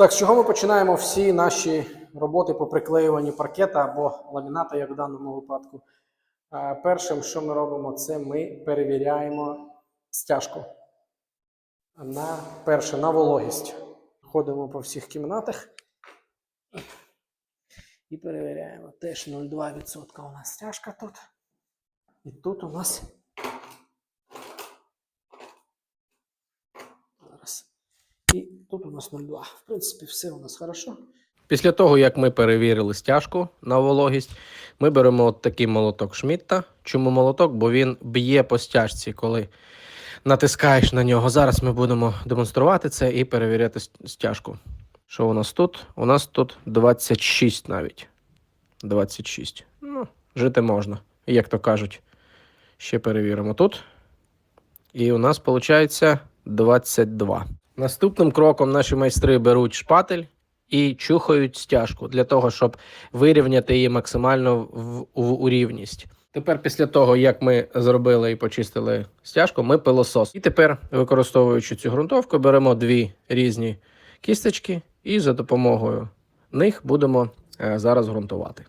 Так, з чого ми починаємо всі наші роботи по приклеюванню паркета або ламіната, як в даному випадку. Е, Першим, що ми робимо, це ми перевіряємо стяжку. На перше, на вологість. Ходимо по всіх кімнатах і перевіряємо. Теж 0,2% у нас стяжка тут. І тут у нас. І тут у нас 0,2. В принципі, все у нас хорошо. Після того, як ми перевірили стяжку на вологість, ми беремо от такий молоток Шмітта. Чому молоток? Бо він б'є по стяжці, коли натискаєш на нього. Зараз ми будемо демонструвати це і перевіряти стяжку. Що у нас тут? У нас тут 26 навіть. 26. Ну, жити можна, як то кажуть. Ще перевіримо тут. І у нас виходить 22. Наступним кроком наші майстри беруть шпатель і чухають стяжку для того, щоб вирівняти її максимально в, в, у рівність. Тепер, після того, як ми зробили і почистили стяжку, ми пилосос. І тепер, використовуючи цю ґрунтовку, беремо дві різні кісточки і за допомогою них будемо е, зараз ґрунтувати.